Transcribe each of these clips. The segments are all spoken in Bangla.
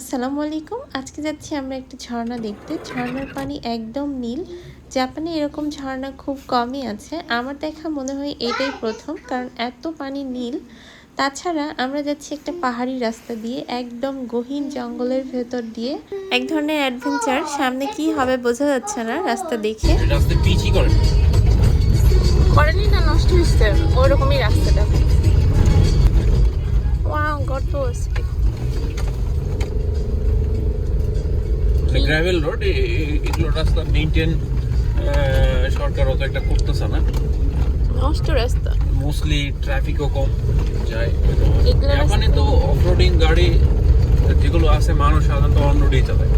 আসসালামু আলাইকুম। আজকে যাচ্ছি আমরা একটা ঝর্ণা দেখতে। ঝর্ণার পানি একদম নীল। জাপানে এরকম ঝর্ণা খুব কমই আছে। আমার দেখা মনে হয় এটাই প্রথম কারণ এত পানি নীল। তাছাড়া আমরা যাচ্ছি একটা পাহাড়ি রাস্তা দিয়ে একদম গহীন জঙ্গলের ভেতর দিয়ে। এক ধরনের অ্যাডভেঞ্চার। সামনে কি হবে বোঝা যাচ্ছে না রাস্তা দেখে। রাস্তা পিচই করে। করেনি না নষ্ট ওরকমই রাস্তাটা। ওয়াও গর্ত গ্রাভেল রোড এগুলো রাস্তা মেনটেন সরকার অত একটা করতেছে না। নষ্ট রাস্তা। মোস্টলি ট্রাফিকও কম যায়। জাপানে তো অফরোডিং গাড়ি যেগুলো আছে মানুষ সাধারণত অন রোডেই চালায়।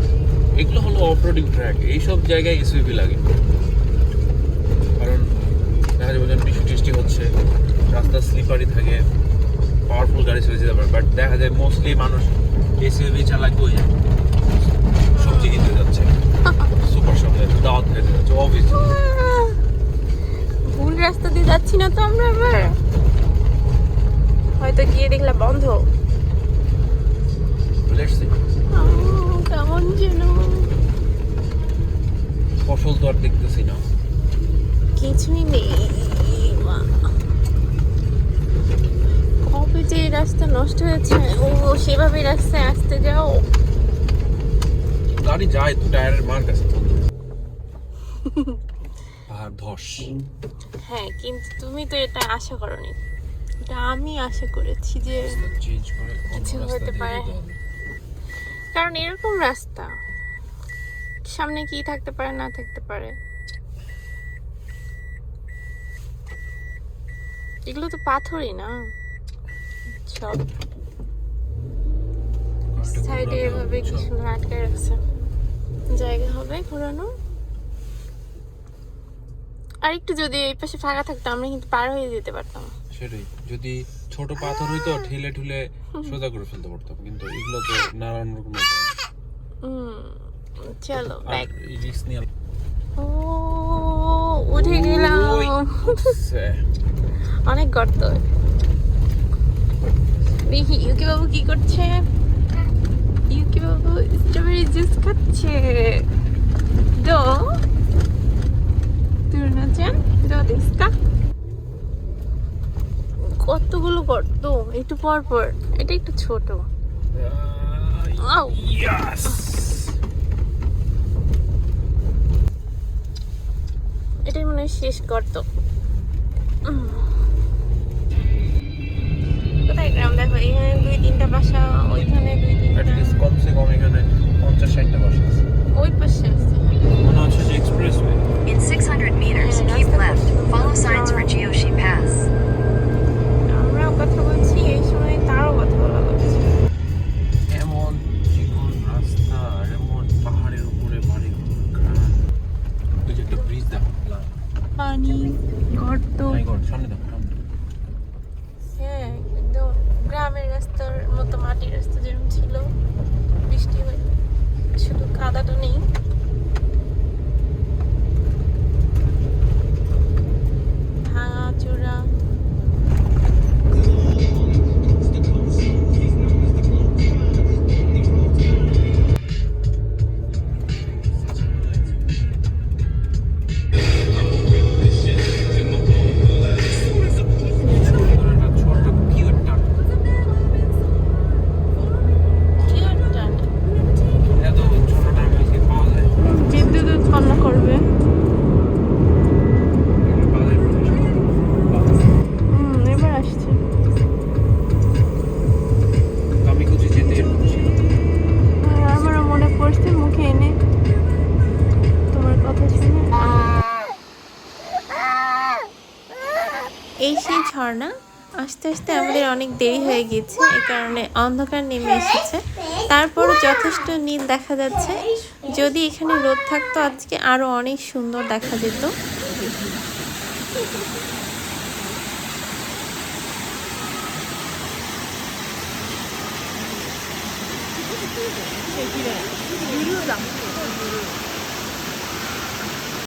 এগুলো হলো অফরোডিং ট্র্যাক এইসব জায়গায় এসইউভি লাগে। কারণ দেখা যাবে যখন বৃষ্টি টিষ্টি হচ্ছে রাস্তা স্লিপারি থাকে পাওয়ারফুল গাড়ি চলে যেতে পারে বাট দেখা যায় মোস্টলি মানুষ এসইউভি চালায় কই যায়? সবজি কিনতে যাচ্ছে। সুপার শপে দাওয়াত খেতে যাচ্ছে অফিস ভুল রাস্তা দিয়ে যাচ্ছি না তো আমরা আবার? হয়তো গিয়ে দেখলাম বন্ধ। কেমন যেন। ফসল তো আর দেখতেছি না। কিছুই নেই। কবে যে রাস্তা নষ্ট হয়েছে ও সেভাবে রাস্তায় আসতে যাও। গাড়ি যায় তো টায়ারের মার কাছে আর ধস। হ্যাঁ কিন্তু তুমি তো এটা আশা করনি। এটা আমি আশা করেছি যে চেঞ্জ করে অন্য কিছু হতে পারে। কারণ এরকম রাস্তা সামনে কি থাকতে পারে না থাকতে পারে? এগুলো তো পাথরই না। সব সাইডে এভাবে কি সুন্দর আটকে রাখছে। জায়গা হবে ঘোরানো। আর একটু যদি এই পাশে ফাঁকা থাকতো আমরা কিন্তু পার হয়ে যেতে পারতাম। সেটাই। যদি ছোট পাথর হইতো ঠেলে ঠুলে সোজা করে ফেলতে পারতাম। কিন্তু এগুলো তো নানান রকম হুম চলো এই রিস্ক নিয়ে ও উঠে গেলাম। অনেক গর্ত। দেখি ইউকি বাবু কি করছে? ইউকি বাবু স্ট্রবেরি জুস খাচ্ছে দো তুরনাচান দিস্কা কতগুলো গর্ত একটু পর পর। এটা একটু ছোট। আহ, এটাই মনে হয় শেষ গর্ত। গ্রাম দেখো এখানে দুই তিনটা বাসা ওইখানে দুই তিনটা। কমসে কম এখানে পঞ্চাশ ষাটটা বাসা আছে। ওই পাশে আছে। মনে হচ্ছে যে expressway In 600 meters, Yeah, keep left. Follow signs for Jiyoshi Pass. আমরাও কথা বলছি এই সময় তারও কথা বলা হচ্ছে। এমন চিকন রাস্তা এমন পাহাড়ের উপরে বাড়ি ওই যে একটা ব্রিজ দেখো পানি গর্ত। সামনে দেখো মতো মাটির এই সেই ঝর্ণা, আস্তে আস্তে আমাদের অনেক দেরি হয়ে গেছে এই কারণে অন্ধকার নেমে এসেছে। তারপর যথেষ্ট নীল দেখা যাচ্ছে। যদি এখানে রোদ থাকতো, আজকে আরও অনেক সুন্দর দেখা যেত।